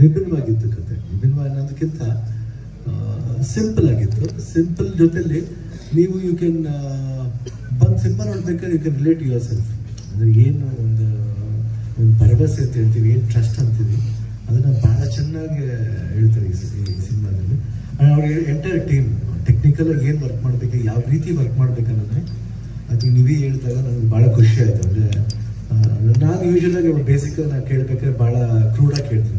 ವಿಭಿನ್ನವಾಗಿತ್ತು ಕತೆ ವಿಭಿನ್ನವಾಗಿರೋದಕ್ಕಿಂತ ಸಿಂಪಲ್ ಆಗಿತ್ತು. ಸಿಂಪಲ್ ಜೊತೆಲಿ ನೀವು ಯು ಕ್ಯಾನ್ ಬಂದು ಸಿನಿಮಾ ನೋಡ್ಬೇಕಾದ್ರೆ you can relate yourself ಅಂದರೆ ಏನು ಒಂದು ಒಂದು ಭರವಸೆ ಅಂತ ಹೇಳ್ತೀವಿ, ಏನು ಟ್ರಸ್ಟ್ ಅಂತೀವಿ. ಅದನ್ನು ಭಾಳ ಚೆನ್ನಾಗಿ ಹೇಳ್ತಾರೆ ಈ ಸಿನಿಮಾದಲ್ಲಿ. ಅವ್ರಿಗೆ ಎಂಟೈರ್ ಟೀಮ್ ಟೆಕ್ನಿಕಲಾಗಿ ಏನು ವರ್ಕ್ ಮಾಡಬೇಕು, ಯಾವ ರೀತಿ ವರ್ಕ್ ಮಾಡ್ಬೇಕು ಅನ್ನೋದನ್ನ ಅದು ನೀವೇ ಹೇಳಿದಾಗ ನನಗೆ ಭಾಳ ಖುಷಿ ಆಯಿತು. ಅಂದರೆ ನಾನು ಯೂಶಲಾಗಿ ಬೇಸಿಕಲ್ ನಾನು ಕೇಳಬೇಕಾದ್ರೆ ಭಾಳ ಕ್ರೂಡಾಗಿ ಕೇಳ್ತೀನಿ.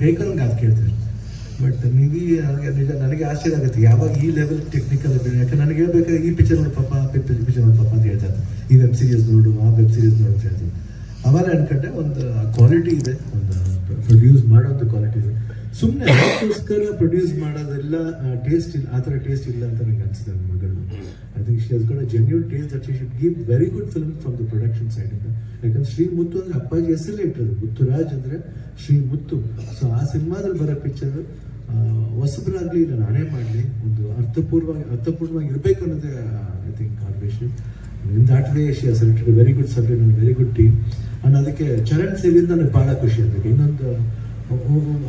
ಕಥೆನ ಏನು ಬೇಕೋ ನಂಗೆ ಅದು ಕೇಳ್ತೀನಿ ಬಟ್ ನಿಧಿ ನನಗೆ, ನಿಜ, ನನಗೆ ಆಶ್ಚರ್ಯ ಆಗುತ್ತೆ. ಯಾವಾಗ ಈ ಲೆವೆಲ್ ಟೆಕ್ನಿಕಲ್ ಯಾಕೆ ನನಗೆ ಹೇಳ್ಬೇಕಾದ್ರೆ ಈ ಪಿಕ್ಚರ್ ನೋಡಿ ಪಾಪ ಪಿಕ್ಚರ್ ನೋಡಿ ಪಾಪ ಅಂತ ಹೇಳ್ತಾರೆ. ಈ ವೆಬ್ ಸೀರೀಸ್ ನೋಡು, ಆ ವೆಬ್ ಸೀರೀಸ್ ನೋಡು ಅಂತ ಹೇಳ್ತೀನಿ ಅವಾಗ ಅನ್ಕೊಂಡೆ ಒಂದು ಕ್ವಾಲಿಟಿ ಇದೆ. ಒಂದು ಪ್ರೊಡ್ಯೂಸ್ ಮಾಡೋದು ಕ್ವಾಲಿಟಿ ಇದೆ. ಸುಮ್ಮನೆ ಅದಕ್ಕೋಸ್ಕರ ಪ್ರೊಡ್ಯೂಸ್ ಮಾಡೋದೆಲ್ಲ ಟೇಸ್ಟ್ ಇಲ್ಲ, ಆ ಥರ ಟೇಸ್ಟ್ ಇಲ್ಲ ಅಂತ ನನಗೆ ಅನ್ಸುತ್ತೆ ನನ್ನ ಮಗಳು. I think she has got a genuine taste that she should give very good film from the production side ಇಂದ. ಯಾಕಂದ್ರೆ ಶ್ರೀ ಮುತ್ತು ಅಂದ್ರೆ ಅಪ್ಪಾಜಿ ಹೆಸರಲ್ಲೇ ಇಟ್ಟರು ಮುತ್ತುರಾಜ್ ಅಂದರೆ ಶ್ರೀ ಮುತ್ತು. ಸೊ ಆ ಸಿನಿಮಾದಲ್ಲಿ ಬರೋ ಪಿಕ್ಚರ್ ಹೊಸಬರಾಗ್ಲಿ ಇಲ್ಲ, ನಾನೇ ಮಾಡಲಿ. ಒಂದು ಅರ್ಥಪೂರ್ವವಾಗಿ ಅರ್ಥಪೂರ್ಣವಾಗಿ ಇರಬೇಕು ಅನ್ನೋದೇ I think are in that way she selected very good subject very good team and ಅದಕ್ಕೆ ಚರಣ್ ಸೇವಿಂದ ನನಗೆ ಭಾಳ ಖುಷಿ ಅದಕ್ಕೆ ಇನ್ನೊಂದು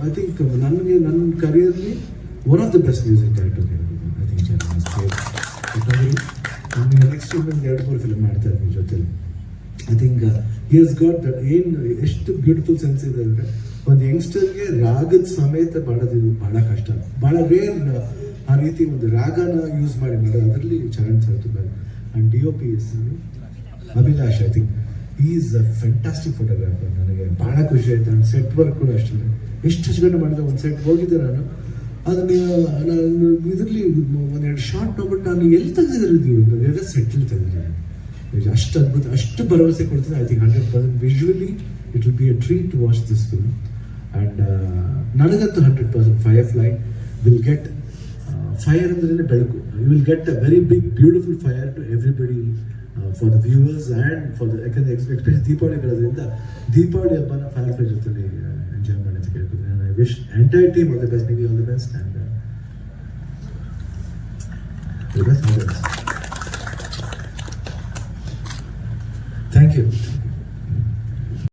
ಐ ಥಿಂಕ್ ನನಗೆ ನನ್ನ ಕರಿಯರ್ಲಿ one of the best music director I think next ಇನ್ನೊಂದು ಎರಡು, ಮೂರು ಫಿಲ್ಮ್ ಮಾಡ್ತಾ ಇದ್ದೀನಿ ಜೊತೆಲಿ. I think he has got ಏನು, ಎಷ್ಟು ಬ್ಯೂಟಿಫುಲ್ ಸೆನ್ಸ್ ಇದೆ ಅಂದರೆ ಒಂದು ಯಂಗ್ಸ್ಟರ್ಗೆ ರಾಗದ ಸಮೇತ ಮಾಡೋದು ಬಹಳ ಕಷ್ಟ. ಬಹಳ ರೇರ್ ಆ ರೀತಿ ಒಂದು ರಾಗನ ಯೂಸ್ ಮಾಡಿ ಮಾಡೋದು ಅದರಲ್ಲಿ ಚರಣ್ ಸರ್ ತುಂಬ and D O P S Abhilash I think is a fantastic photographer ನನಗೆ ಭಾಳ ಖುಷಿ ಆಯ್ತು. ಆ್ಯಂಡ್ ಸೆಟ್ ವರ್ಕ್ ಕೂಡ ಅಷ್ಟೇ. ಎಷ್ಟು ಹಚ್ಕೊಂಡು ಮಾಡಿದೆ ಒಂದು ಸೆಟ್ ಹೋಗಿದ್ದೆ ನಾನು. ಅದನ್ನ ನಾನು ಇದರಲ್ಲಿ ಒಂದೆರಡು ಶಾರ್ಟ್ ನೋಡ್ಬಿಟ್ಟು ನಾನು ಎಲ್ಲಿ ತೆಗೆದಿರೋದು ಎಲ್ಲ ಸೆಟ್ಲ್ ತೆಗೆದಿದ್ದೀನಿ. ಅಷ್ಟು ಅದ್ಭುತ ಅಷ್ಟು ಭರವಸೆ ಕೊಡ್ತೀನಿ I think hundred percent visually it will be a treat to watch this film and ನನಗಂತೂ hundred percent firefly will get fire ಅಂದ್ರೆ ಬೆಳಕು. You will get a very big beautiful fire to everybody for the viewers and for the ಯಾಕಂದರೆ expectation Deepavali ಬರೋದ್ರಿಂದ ದೀಪಾವಳಿ ಹಬ್ಬನ firefly ಜೊತೆಲಿ enjoy ಮಾಡಿ ಅಂತ ಕೇಳ್ತೀನಿ and I wish entire team all the best ನೀವು all the best and thank you